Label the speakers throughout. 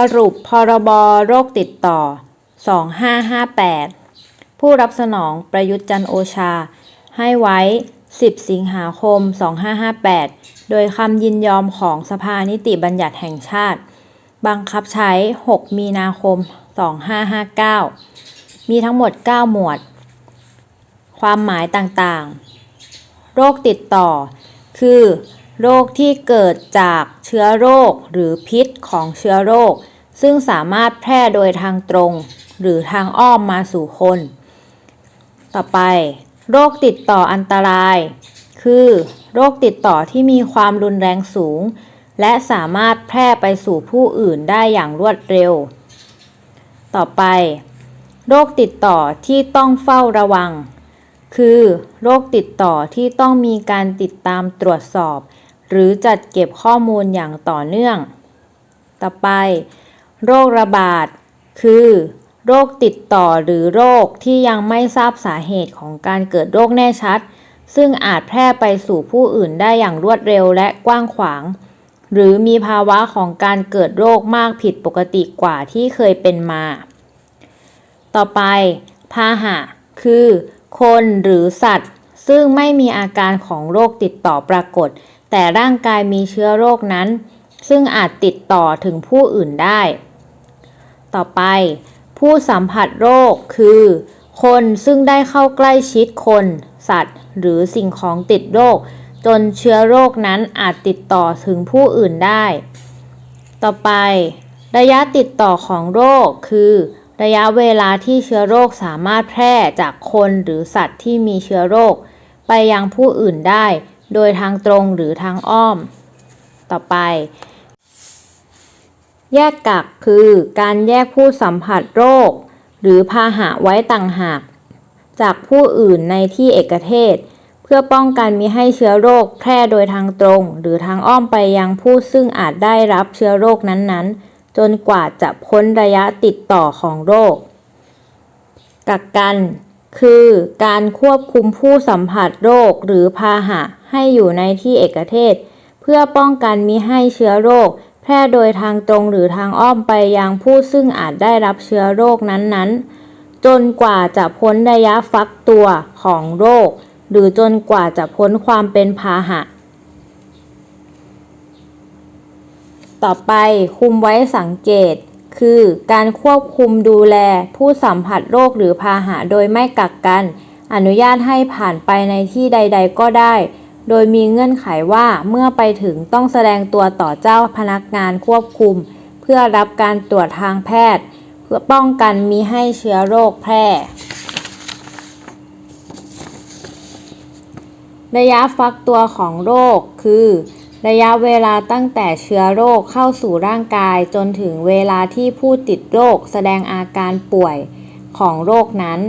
Speaker 1: สรุปพรบโรคติดต่อ 2558 ผู้รับสนองประยุทธ์จันโอชา ให้ไว้ 10 สิงหาคม 2558 โดยคำยินยอมของสภานิติบัญญัติแห่งชาติ บังคับใช้ 6 มีนาคม 2559 มีทั้งหมด 9 หมวด ความหมายต่างๆ โรคติดต่อ คือ โรคที่เกิดจากเชื้อโรคหรือพิษของเชื้อโรค ซึ่งสามารถแพร่โดยทางตรง หรือทางอ้อมมาสู่คน ต่อไป โรคติดต่ออันตราย คือโรคติดต่อที่มีความรุนแรงสูง และสามารถแพร่ไปสู่ผู้อื่นได้อย่างรวดเร็ว ต่อไป โรคติดต่อที่ต้องเฝ้าระวัง คือ โรคติดต่อที่ต้องมีการติดตามตรวจสอบ หรือจัดเก็บข้อมูลอย่างต่อเนื่อง ต่อไป โรคระบาด คือ โรคติดต่อหรือโรคที่ยังไม่ทราบสาเหตุของการเกิดโรคแน่ชัด ซึ่งอาจแพร่ไปสู่ผู้อื่นได้อย่างรวดเร็วและกว้างขวาง หรือมีภาวะของการเกิดโรคมากผิดปกติกว่าที่เคยเป็นมา ต่อไป พาหะ คือ คนหรือสัตว์ ซึ่งไม่มีอาการของโรคติดต่อปรากฏ แต่ร่างกายมีเชื้อโรคนั้น ซึ่งอาจติดต่อถึงผู้อื่นได้ ต่อไป ผู้สัมผัสโรคคือ คนซึ่งได้เข้าใกล้ชิดคน สัตว์ หรือสิ่งของติดโรค จนเชื้อโรคนั้นอาจติดต่อถึงผู้อื่นได้ ต่อไป ระยะติดต่อของโรคคือระยะเวลาที่เชื้อโรคสามารถแพร่จากคนหรือสัตว์ที่มีเชื้อโรค ไปยังผู้อื่นได้ โดยทางตรงหรือทางอ้อม ต่อไป แยกกักคือการแยกผู้สัมผัสโรค หรือพาหะไว้ต่างหาก จากผู้อื่นในที่เอกเทศ เพื่อป้องกันมิให้เชื้อโรคแพร่โดยทางตรง หรือทางอ้อมไปยังผู้ซึ่งอาจได้รับเชื้อโรคนั้นๆ จนกว่าจะพ้นระยะติดต่อของโรคกักกัน คือการควบคุมผู้สัมผัสโรคหรือพาหะให้อยู่ในที่เอกเทศ เพื่อป้องกันมิให้เชื้อโรค แพร่โดยทางตรงหรือทางอ้อมไปยังผู้ซึ่งอาจได้รับเชื้อโรคนั้นๆ จนกว่าจะพ้นระยะฟักตัวของโรค หรือจนกว่าจะพ้นความเป็นพาหะ ต่อไปคุมไว้สังเกต คือการควบคุมดูแลผู้สัมผัสโรคหรือพาหะโดยไม่กักกัน อนุญาตให้ผ่านไปในที่ใด ๆ ก็ได้ โดยมีเงื่อนไขว่าเมื่อไปถึงต้องแสดงตัวต่อเจ้าพนักงานควบคุม เพื่อรับการตรวจทางแพทย์ เพื่อป้องกันมิให้เชื้อโรคแพร่ ระยะฟักตัวของโรคคือ ระยะเวลาตั้งแต่เชื้อโรคเข้าสู่ร่างกายจนถึงเวลาที่ผู้ติดโรคแสดงอาการป่วยของโรคนั้น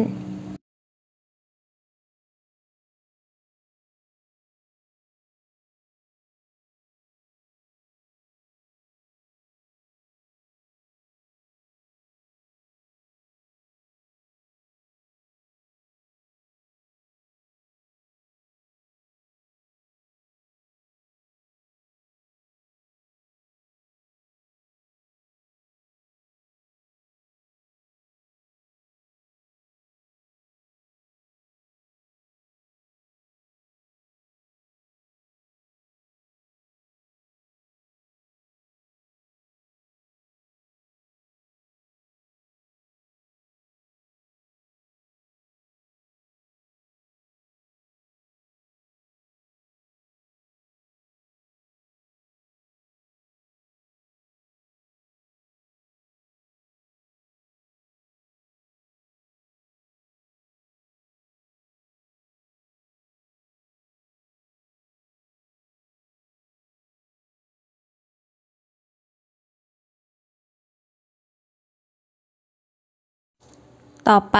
Speaker 1: ต่อไป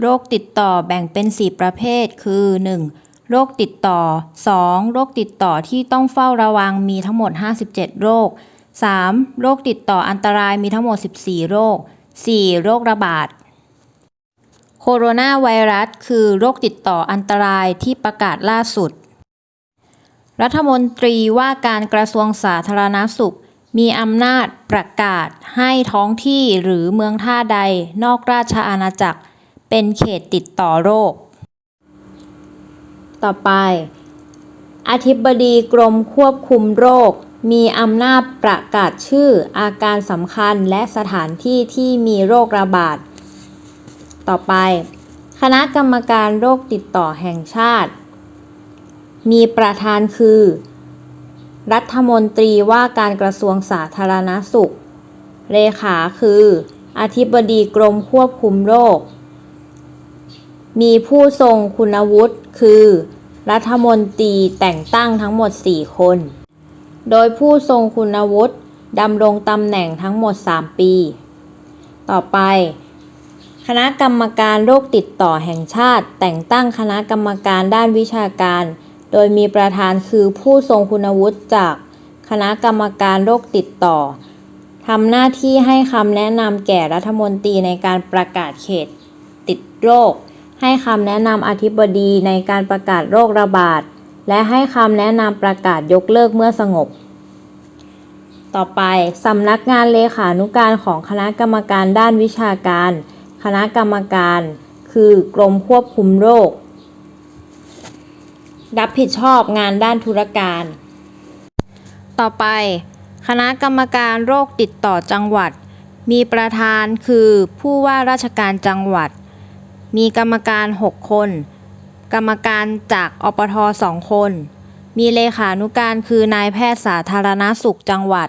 Speaker 1: โรคติดต่อแบ่งเป็น 4 ประเภท คือ 1. โรคติดต่อ 2. โรคติดต่อที่ต้องเฝ้าระวังมีทั้งหมด 57 โรค 3. โรคติดต่ออันตรายมีทั้งหมด 14 โรค 4. โรคระบาดโคโรนาไวรัสคือโรคติดต่ออันตรายที่ประกาศล่าสุด รัฐมนตรีว่าการกระทรวงสาธารณสุข มีอำนาจประกาศให้ท้องที่หรือเมืองท่าใดนอกราชอาณาจักร เป็นเขตติดต่อโรค ต่อไป อธิบดีกรมควบคุมโรค มีอำนาจประกาศชื่ออาการสำคัญและสถานที่ที่มีโรคระบาด ต่อไป คณะกรรมการโรคติดต่อแห่งชาติ มีประธานคือ รัฐมนตรีว่าการกระทรวงสาธารณสุข เลขาคือ อธิบดีกรมควบคุมโรค มีผู้ทรงคุณวุฒิคือ รัฐมนตรีแต่งตั้งทั้งหมด 4 คน โดยผู้ทรงคุณวุฒิดำรงตำแหน่งทั้งหมด 3 ปี ต่อไปคณะกรรมการโรคติดต่อแห่งชาติ แต่งตั้งคณะกรรมการด้านวิชาการ โดยมีประธานคือผู้ทรงคุณวุฒิจากคณะกรรมการโรคติดต่อทำหน้าที่ให้คำแนะนำแก่รัฐมนตรีในการประกาศเขตติดโรค ให้คำแนะนำอธิบดีในการประกาศโรคระบาด และให้คำแนะนำประกาศยกเลิกเมื่อสงบ ต่อไปสำนักงานเลขานุการของคณะกรรมการด้านวิชาการ คณะกรรมการ คือกรมควบคุมโรค รับผิดชอบงานด้านธุรการ ต่อไป คณะกรรมการโรคติดต่อจังหวัด มีประธานคือผู้ว่าราชการจังหวัด มีกรรมการ 6 คน กรรมการจากอปทอ2คน มีเลขานุการคือนายแพทย์สาธารณสุขจังหวัด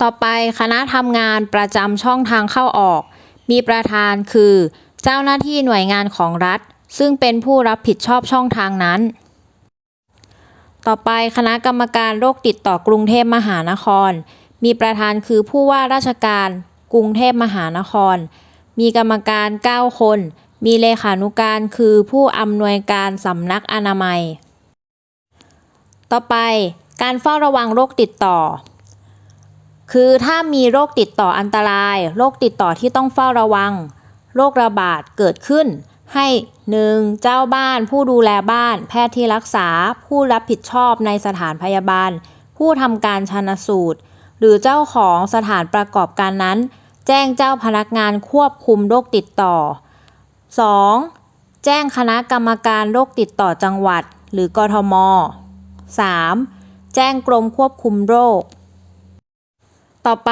Speaker 1: ต่อไปคณะทำงานประจำช่องทางเข้าออก มีประธานคือ เจ้าหน้าที่หน่วยงานของรัฐ ซึ่งเป็นผู้รับผิดชอบช่องทางนั้น ต่อไปคณะกรรมการโรคติดต่อกรุงเทพมหานคร มีประธานคือผู้ว่าราชการกรุงเทพมหานคร มีกรรมการ 9 คน มีเลขานุการคือผู้อำนวยการสำนักอนามัย ต่อไปการเฝ้าระวังโรคติดต่อ คือถ้ามีโรคติดต่ออันตราย โรคติดต่อที่ต้องเฝ้าระวัง โรคระบาดเกิดขึ้น ให้ 1. เจ้าบ้าน ผู้ดูแลบ้าน แพทย์ที่รักษา ผู้รับผิดชอบในสถานพยาบาล ผู้ทำการชันสูตร หรือเจ้าของสถานประกอบการนั้น แจ้งเจ้าพนักงานควบคุมโรคติดต่อ 2. แจ้งคณะกรรมการโรคติดต่อจังหวัด หรือกทม 3. แจ้งกรมควบคุมโรค ต่อไป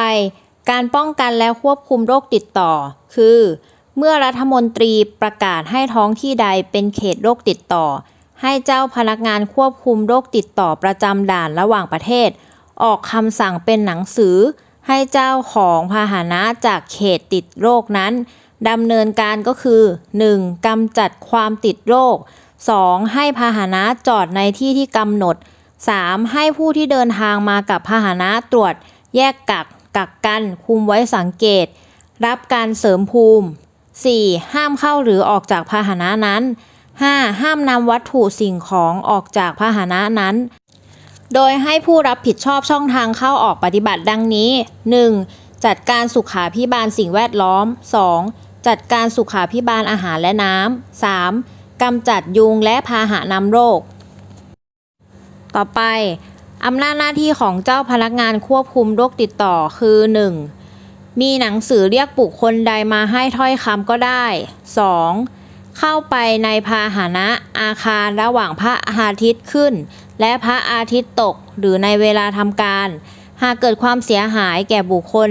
Speaker 1: การป้องกันและควบคุมโรคติดต่อ คือ เมื่อรัฐมนตรีประกาศให้ท้องที่ใดเป็นเขตโรคติดต่อ ให้เจ้าพนักงานควบคุมโรคติดต่อประจำด่านระหว่างประเทศ ออกคำสั่งเป็นหนังสือ ให้เจ้าของพาหนะจากเขตติดโรคนั้นดำเนินการก็คือ 1. กำจัดความติดโรค 2. ให้พาหนะจอดในที่ที่กำหนด 3. ให้ผู้ที่เดินทางมากับพาหนะตรวจ แยกกักกักกัน คุมไว้สังเกต รับการเสริมภูมิ 4. ห้ามเข้าหรือออกจากพาหนะนั้น 5. ห้ามนำวัตถุสิ่งของออกจากพาหนะนั้น โดยให้ผู้รับผิดชอบช่องทางเข้าออกปฏิบัติดังนี้ 1. จัดการสุขาพิบาลสิ่งแวดล้อม 2. จัดการสุขาพิบาลอาหารและน้ำ 3. กำจัดยุงและพาหะนำโรค ต่อไปอำนาจหน้าที่ของเจ้าพนักงานควบคุมโรคติดต่อคือ 1. มีหนังสือเรียกบุคคลใดมาให้ถ้อยคำก็ได้ 2. เข้าไปในพาหนะอาคารระหว่างพระอาทิตย์ขึ้น และพระอาทิตย์ตกหรือในเวลาทำการ หากเกิดความเสียหายแก่บุคคล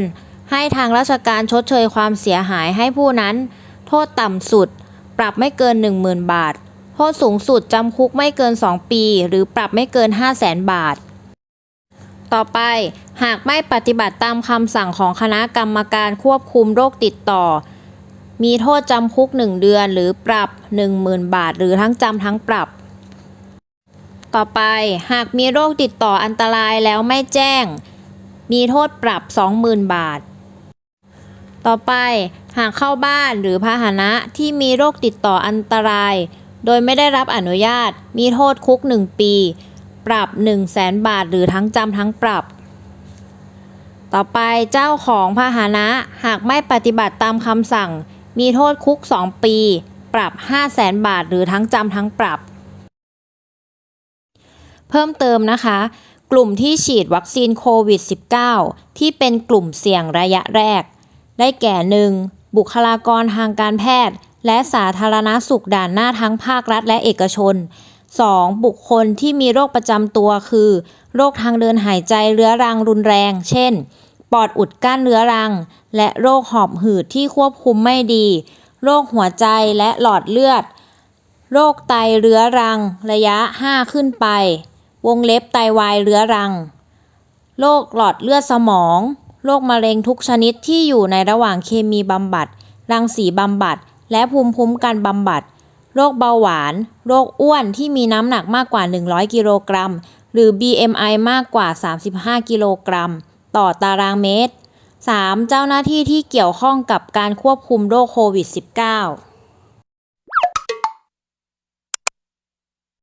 Speaker 1: ให้ทางราชการชดเชยความเสียหายให้ผู้นั้น โทษต่ำสุด ปรับไม่เกิน 10,000 บาท โทษสูงสุดจำคุกไม่เกิน 2 ปี หรือปรับไม่เกิน 5 0 0แสนบาท ต่อไป หากไม่ปฏิบัติตามคำสั่งของคณะกรรมการควบคุมโรคติดต่อ มีโทษจำคุก 1 เดือนหรือปรับ 10,000 บาท หรือทั้งจำทั้งปรับ ต่อไป หากมีโรคติดต่ออันตรายแล้วไม่แจ้ง มีโทษปรับ 20,000 บาท ต่อไป หากเข้าบ้านหรือพาหนะที่มีโรคติดต่ออันตราย โดยไม่ได้รับอนุญาต มีโทษคุก 1 ปี ปรับ 1 0 0 0 0แสนบาท หรือทั้งจำทั้งปรับ ต่อไปเจ้าของพาหนะหากไม่ปฏิบัติตามคำสั่ง มีโทษคุก 2 ปี ปรับ 5 0 0แสนบาท หรือทั้งจำทั้งปรับ เพิ่มเติมนะคะ กลุ่มที่ฉีดวัคซีนโควิด -19 ที่เป็นกลุ่มเสี่ยงระยะแรก ได้แก่ 1. บุคลากรทางการแพทย์ และสาธารณสุขด่านหน้าทั้งภาครัฐและเอกชน 2. บุคคลที่มีโรคประจำตัวคือ โรคทางเดินหายใจเรื้อรังรุนแรง เช่น ปอดอุดกั้นเรื้อรัง และโรคหอบหืดที่ควบคุมไม่ดี โรคหัวใจและหลอดเลือด โรคไตเรื้อรัง ระยะ 5 ขึ้นไป วงเล็บไตวายเรื้อรัง โรคหลอดเลือดสมอง โรคมะเร็งทุกชนิดที่อยู่ในระหว่างเคมีบำบัด รังสีบำบัด และภูมิคุ้มกันบำบัด โรคเบาหวาน โรคอ้วนที่มีน้ำหนักมากกว่า 100 กิโลกรัม หรือ BMI มากกว่า 35 กิโลกรัม ต่อตารางเมตร 3. เจ้าหน้าที่ที่เกี่ยวข้องกับการควบคุมโรคโควิด -19